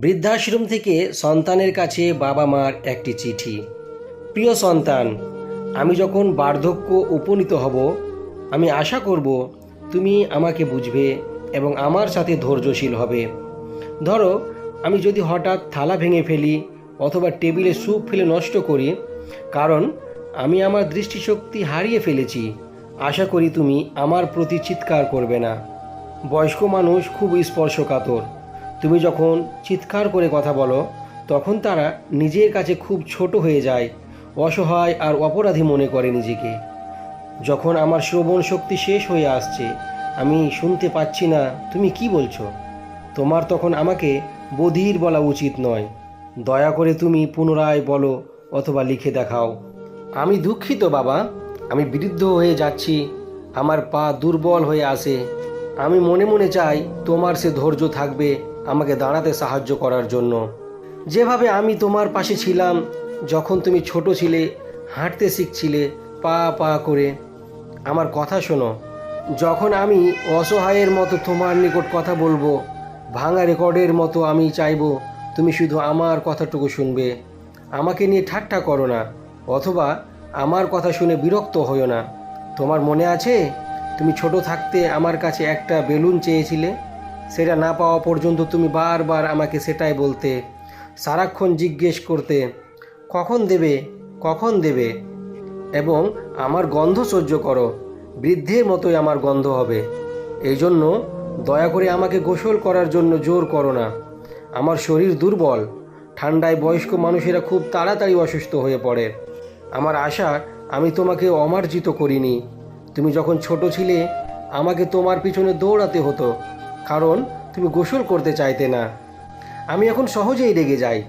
বৃদ্ধাশ্রম থেকে সন্তানের কাছে বাবা মার একটি চিঠি। প্রিয় সন্তান, আমি যখন বার্ধক্য উপনীত হব, আমি আশা করব তুমি আমাকে বুঝবে এবং আমার সাথে ধৈর্যশীল হবে। ধরো, আমি যদি হঠাৎ থালা ভেঙে ফেলি অথবা টেবিলে স্যুপ ফেলে নষ্ট করি, কারণ আমি আমার দৃষ্টিশক্তি হারিয়ে ফেলেছি, আশা করি তুমি আমার প্রতি চিৎকার করবে না। বয়স্ক মানুষ খুব স্পর্শকাতর। তুমি যখন চিৎকার করে কথা বলো, তখন তারা নিজের কাছে খুব ছোট হয়ে যায়, অসহায় আর অপরাধী মনে করে নিজেকে। যখন আমার শ্রবণ শক্তি শেষ হয়ে আসছে, আমি শুনতে পাচ্ছি না, তুমি কি বলছো? তোমার তখন আমাকে বধির বলা উচিত নয়। দয়া করে তুমি পুনরায় বলো অথবা লিখে দেখাও। আমি দুঃখিত, বাবা। আমি বৃদ্ধ হয়ে যাচ্ছি। আমার পা দুর্বল হয়ে আসে আমি মনে মনে চাই, তোমার সে ধৈর্য থাকবে। আমাকে দাঁড়াতে সাহায্য করার জন্য। যেভাবে আমি তোমার পাশে ছিলাম, যখন তুমি ছোট ছিলে, হাঁটতে শিখছিলে, পা পা করে। আমার কথা শোনো, যখন আমি অসহায়ের মতো তোমার নিকট কথা বলব, ভাঙা রেকর্ডের মতো আমি চাইব, তুমি শুধু আমার কথাটুকু শুনবে। আমাকে নিয়ে ঠাট্টা করো না, অথবা আমার কথা শুনে বিরক্ত হইও না। তোমার মনে আছে, তুমি ছোট থাকতে আমার কাছে একটা বেলুন চেয়েছিলে? সেটা না পাওয়া পর্যন্ত তুমি বারবার আমাকে সেটাই বলতে, সারাক্ষণ জিজ্ঞেস করতে, কখন দেবে? কখন দেবে? এবং আমার গন্ধ সহ্য করো, বৃদ্ধের মতোই আমার গন্ধ হবে। এই জন্য দয়া করে আমাকে গোসল করার জন্য জোর করো না। আমার শরীর দুর্বল। ঠান্ডায় বয়স্ক মানুষেরা খুব তাড়াতাড়ি অসুস্থ হয়ে পড়ে। আমার আশা, আমি তোমাকে অমার্জিত করিনি। তুমি যখন ছোট ছিলে, আমাকে তোমার পিছনে দৌড়াতে হতো। কারণ তুমি গোসল করতে চাইতে না। আমি এখন সহজেই রেগে যাই।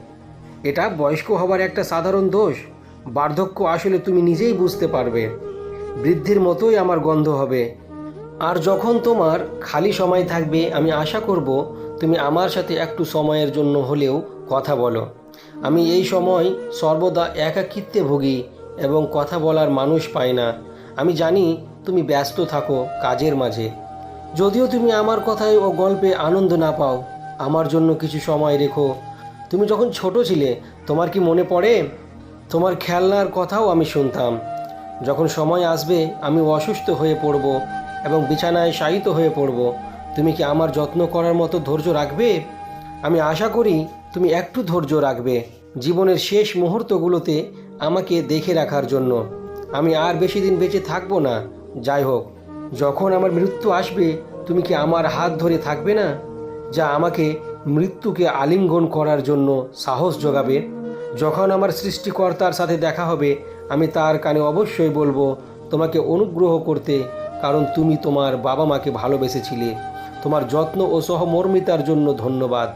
এটা বয়স্ক হবার একটা সাধারণ দোষ। বার্ধক্য আসলে তুমি নিজেই বুঝতে পারবে। বৃদ্ধির মতোই আমার গন্ধ হবে। আর যখন তোমার খালি সময় থাকবে, আমি আশা করব তুমি আমার সাথে একটু সময়ের জন্য হলেও কথা বলো। আমি এই সময় সর্বদা একাকিত্বে ভুগি এবং কথা বলার মানুষ পাই না। আমি জানি তুমি ব্যস্ত থাকো কাজের মাঝে। যদিও তুমি আমার কথায় ও গল্পে আনন্দ না পাও, আমার জন্য কিছু সময় রেখো। তুমি যখন ছোট ছিলে, তোমার কি মনে পড়ে? তোমার খেলনার কথাও আমি শুনতাম। যখন সময় আসবে, আমি অসুস্থ হয়ে পড়ব এবং বিছানায় শায়িত হয়ে পড়ব। তুমি কি আমার যত্ন করার মতো ধৈর্য রাখবে? আমি আশা করি তুমি একটু ধৈর্য রাখবে জীবনের শেষ মুহূর্তগুলোতে আমাকে দেখে রাখার জন্য। আমি আর বেশি দিন বেঁচে থাকব না। যাই হোক। যখন আমার মৃত্যু আসবে, তুমি কি আমার হাত ধরে থাকবে না? যা আমাকে মৃত্যুকে আলিঙ্গন করার জন্য সাহস যোগাবে। যখন আমার সৃষ্টিকর্তার সাথে দেখা হবে, আমি তার কানে অবশ্যই বলব, তোমাকে অনুগ্রহ করতে, কারণ তুমি তোমার বাবা মাকে ভালোবেসেছিলে। তোমার যত্ন ও সহমর্মিতার জন্য ধন্যবাদ।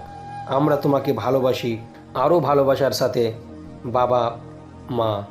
আমরা তোমাকে ভালোবাসি, আরও ভালোবাসার সাথে। বাবা মা